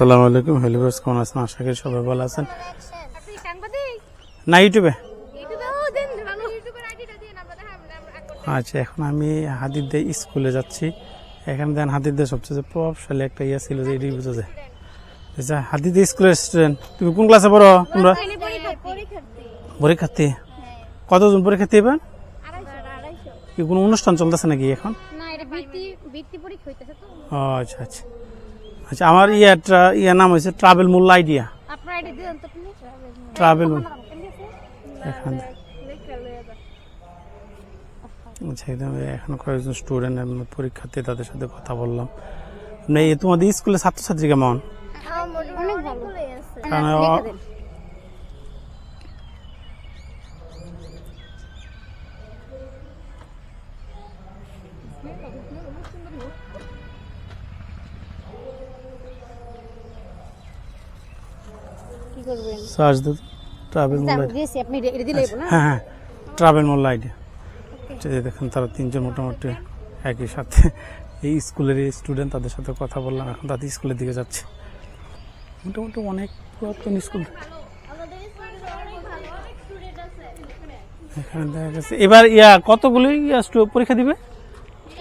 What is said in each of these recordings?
আসসালামু আলাইকুম। হেলিভার্স কেমন আছেন? আশা করি সবাই ভালো আছেন। না ইউটিউবে? আচ্ছা এখন আমি হাতিরদের স্কুলে যাচ্ছি। এখানে দেন হাতিরদের সবচেয়ে প্রভাবশালী একটা ইয়ে ছিল যে এটি বুঝা যায় আচ্ছা হাতিরদের স্কুলের স্টুডেন্ট তুমি কোন ক্লাসে পড়ো? তোমরা? পরীক্ষার্থী। কতজন পরীক্ষার্থী এবার? কি কোনো অনুষ্ঠান চলতেছে নাকি এখন? আচ্ছা আচ্ছা। আচ্ছা আমার ইয়াটা ইয়া নাম হয়েছে ট্রাভেল মূল আইডিয়া আপনার আইডি দিন তো আপনি ট্রাভেল মূল এখান আচ্ছা একদম এখন কয়েকজন স্টুডেন্ট পরীক্ষার্থী তাদের সাথে কথা বললাম। মানে এই তোমাদের স্কুলের ছাত্রছাত্রী কেমন? কারণ কি করবেন? সার্চ দিত ট্রাভেল মূল দিয়েছি আপনি এটা দিলেই না? হ্যাঁ হ্যাঁ। ট্রাভেল মূল আইডিয়া। দেখেন তারা তিনজন মোটামুটি একই সাথে। এই স্কুলের স্টুডেন্ট তাদের সাথে কথা বললাম এখন তাদের স্কুলের দিকে যাচ্ছে। মোটামুটি অনেক পুরাতন স্কুল। এখানে দেখা গেছে এবার ইয়া কতগুলি ইয়া স্টু- পরীক্ষা দিবে?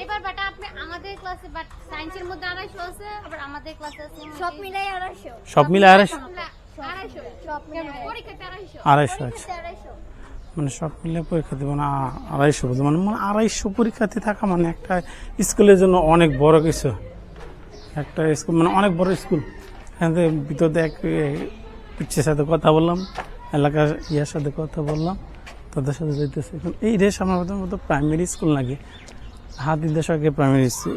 এবার বেটা আপনি আমাদের ক্লাসে বাট সায়েন্সের মধ্যে আড়াইশো আছে আবার আমাদের ক্লাসে সব মিলাই আড়াইশো। সব মিলাই পরীক্ষাতে আড়াইশো। আছে মানে সব মিলে পরীক্ষা দেবো না আড়াইশো মানে মানে আড়াইশো পরীক্ষাতে থাকা মানে একটা স্কুলের জন্য অনেক বড় কিছু। একটা স্কুল মানে অনেক বড় স্কুল। এখান থেকে ভিতরে এক পিচ্ছের সাথে কথা বললাম এলাকার ইয়ার সাথে কথা বললাম তাদের সাথে যাইতেছে। এখন এই রেস আমার মতো প্রাইমারি স্কুল নাকি? হাতি দেশকে প্রাইমারি স্কুল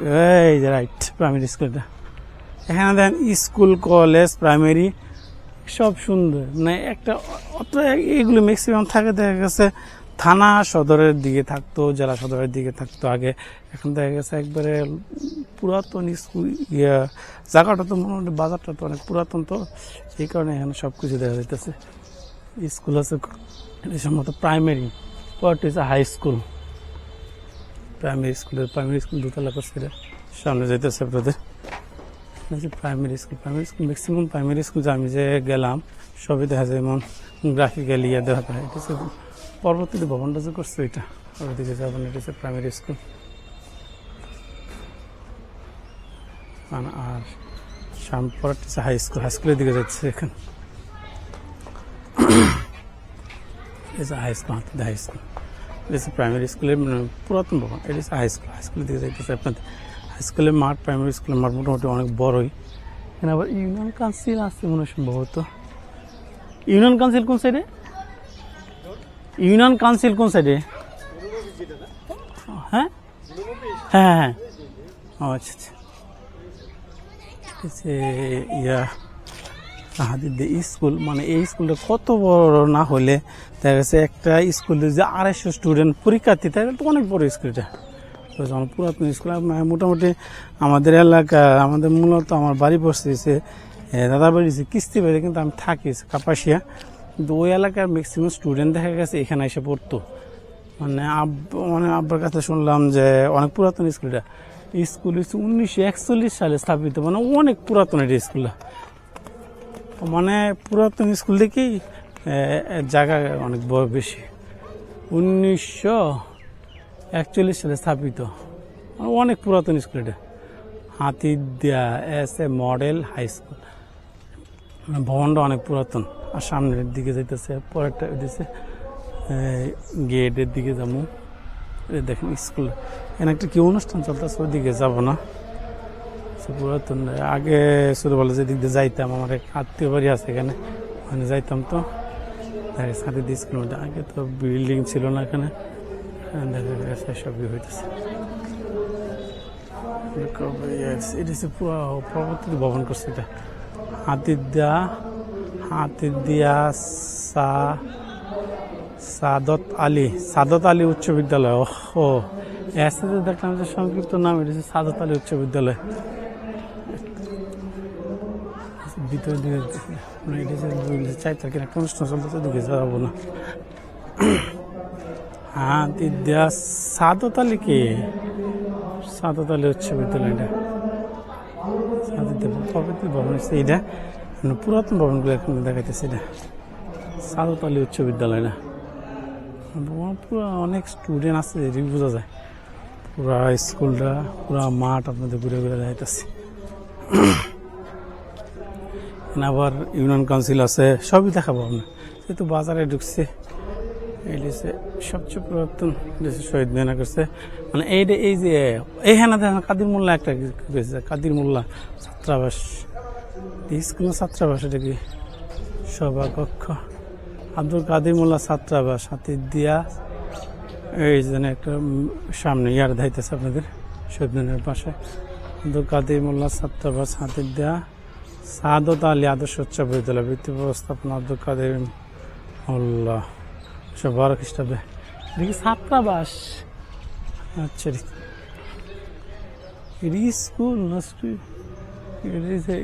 এই যে রাইট প্রাইমারি স্কুলটা এখানে দেখেন স্কুল কলেজ প্রাইমারি সব সুন্দর। মানে একটা অত এগুলো ম্যাক্সিমাম থাকে, দেখা গেছে থানা সদরের দিকে থাকতো, জেলা সদরের দিকে থাকতো আগে। এখন দেখা গেছে একবারে পুরাতন স্কুল, ইয়া, জায়গাটা তো মনে মোটামুটি বাজারটা তো অনেক পুরাতন তো এই কারণে এখানে সব কিছু দেখা যাইতেছে। স্কুল আছে সম্ভবত প্রাইমারি পর হচ্ছে হাই স্কুল প্রাইমারি স্কুলের প্রাইমারি স্কুল দোতলা করছে। সামনে যাইতেছে আপনাদের। Primary school primary school maximum primary school আমি যে গেলাম, সবই দেখা যায় যেমন গ্রাফিক্যালি ইয়ে দেখা যায় এটা হচ্ছে পরবর্তীতে ভবনটা যে করছে এটা ওদিকে যাবেন এটা হচ্ছে প্রাইমারি স্কুল আর পরেরটা হচ্ছে হাই স্কুল হাই স্কুলের দিকে যাচ্ছে এখানে। এটা হাই স্কুল হাই স্কুল এটা হচ্ছে প্রাইমারি স্কুলের মানে পুরাতন ভবন, এটা হচ্ছে হাই স্কুল হাই স্কুলের দিকে যাইতেছে আপনাদের। স্কুলের মাঠ প্রাইমারি স্কুলের মাঠ মোটামুটি অনেক বড়ই। এখানে আবার ইউনিয়ন কাউন্সিল আছে মনে হয় সম্ভবত। ইউনিয়ন কাউন্সিল কোন সাইডে ইউনিয়ন কাউন্সিল কোন সাইডে হ্যাঁ? হ্যাঁ হ্যাঁ ও আচ্ছা আচ্ছা। ইয়া স্কুল মানে এই স্কুলটা কত বড় না হলে, দেখা গেছে একটা স্কুলে যে আড়াইশো স্টুডেন্ট পরীক্ষার্থী, তাহলে তো অনেক বড় স্কুল আমার পুরাতন স্কুল আমার মোটামুটি আমাদের এলাকা, আমাদের মূলত আমার বাড়ি বসতেছে দাদা বাড়ি কিস্তি বাড়ি, কিন্তু আমি থাকি কাপাসিয়া। কিন্তু ওই এলাকার ম্যাক্সিমাম স্টুডেন্ট দেখা গেছে, এখানে এসে পড়তো। মানে আব মানে আব্বার কাছে শুনলাম যে অনেক পুরাতন স্কুলটা। স্কুল হচ্ছে উনিশশো একচল্লিশ সালে স্থাপিত মানে অনেক পুরাতন এটা স্কুলটা। মানে পুরাতন স্কুল থেকেই জায়গা অনেক বড় বেশি। উনিশশো একচল্লিশ সালে স্থাপিত। অনেক পুরাতন স্কুল এটা। Hatidia S A model high school. মানে ভবনটা অনেক পুরাতন। আর সামনের দিকে যাইতেছে, পরেরটা দিতেছে গেটের দিকে যাব। দেখেন স্কুল। এখানে একটা কি অনুষ্ঠান চলতেছে, ওইদিকে যাব না। পুরাতন। আগে ছোটবেলা যেদিক দিয়ে যাইতাম, আমার এক আত্মীয় বাড়ি আছে এখানে। ওখানে যাইতাম তো। সাথে দিয়ে স্কুল আগে তো বিল্ডিং ছিল না এখানে। সবই হইতেছে এটা হচ্ছে পুরো পরবর্তীতে ভবন করছে এটা হাতির দেয়া হাতির দিয়া সা সাদত আলী সাদত আলী উচ্চ বিদ্যালয় ও এসে যে দেখলাম যে সংক্ষিপ্ত নাম এটা হচ্ছে সাদত আলী উচ্চ বিদ্যালয় ভিতরে দিকে এটা চার তারিখের একটা অনুষ্ঠান চলতেছে দিকে যাব না হ্যাঁ দিদা সাদত আলী কি? সাদত উচ্চ বিদ্যালয়টা। ভবন এটা মানে পুরাতন ভবনগুলো এখানে দেখাইতেছে এটা। সাদত আলী উচ্চ বিদ্যালয় না পুরো অনেক স্টুডেন্ট আছে এদিকে বোঝা যায়। পুরা স্কুলটা, পুরা মাঠ আপনাদের ঘুরে ঘুরে দেখাইতেছে। আবার ইউনিয়ন কাউন্সিল আছে, সবই দেখাবো আপনার যেহেতু বাজারে ঢুকছে এই হচ্ছে সবচেয়ে পুরাতন হচ্ছে শহীদ মেনা করছে। মানে এইটা এই যে এইখানে দেখেন কাদির মোল্লা একটা গেছে কাদির মোল্লা ছাত্রাবাস। স্কুল ছাত্রাবাস, এটা কি সভাকক্ষ? আব্দুল কাদির মোল্লা ছাত্রাবাস, হাতির দিয়া। এই জন্য একটা সামনে ইয়ার ধাইতেছে আপনাদের শহীদ মিনারের পাশে। আব্দুল কাদির মোল্লা ছাত্রাবাস, হাতির দিয়া। সাদত আলী আদর্শ উচ্চ বিদ্যালয় বৃত্তি ব্যবস্থাপনা আব্দুল কাদের মোল্লা। বারো খ্রিস্টাব্দে দেখি আচ্ছা এটি স্কুল না স্কুল?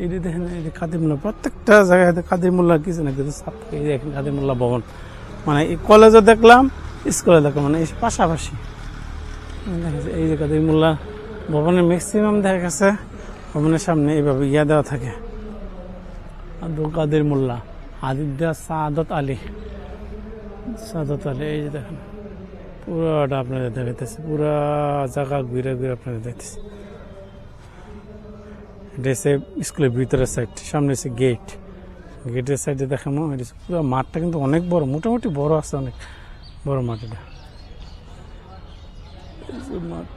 এটি দেখেন, এটি কাদির মোল্লা প্রত্যেকটা জায়গায় কাদির মোল্লা কিছু না কিছু কাদির ভবন। মানে এই কলেজে দেখলাম স্কুলে দেখলাম। মানে পাশাপাশি। এই যে কাদির মোল্লা ভবনের ম্যাক্সিমাম দেখা গেছে। ভবনের সামনে এইভাবে ইয়া দেওয়া থাকে। আব্দুল কাদের মোল্লা আদিদ্যা সাদত আলী। সাদত তালে, এই যে দেখেন, পুরাটা আপনাদের দেখাইতেছে, পুরা জায়গা ঘুরে ঘুরে আপনাদের দেখতেছে এটা স্কুলের ভিতরের সাইড সামনে হচ্ছে গেট গেটের সাইডে দেখানো পুরো মাঠটা কিন্তু অনেক বড়, মোটামুটি বড় আছে অনেক, বড় মাঠ এটা। মাঠ।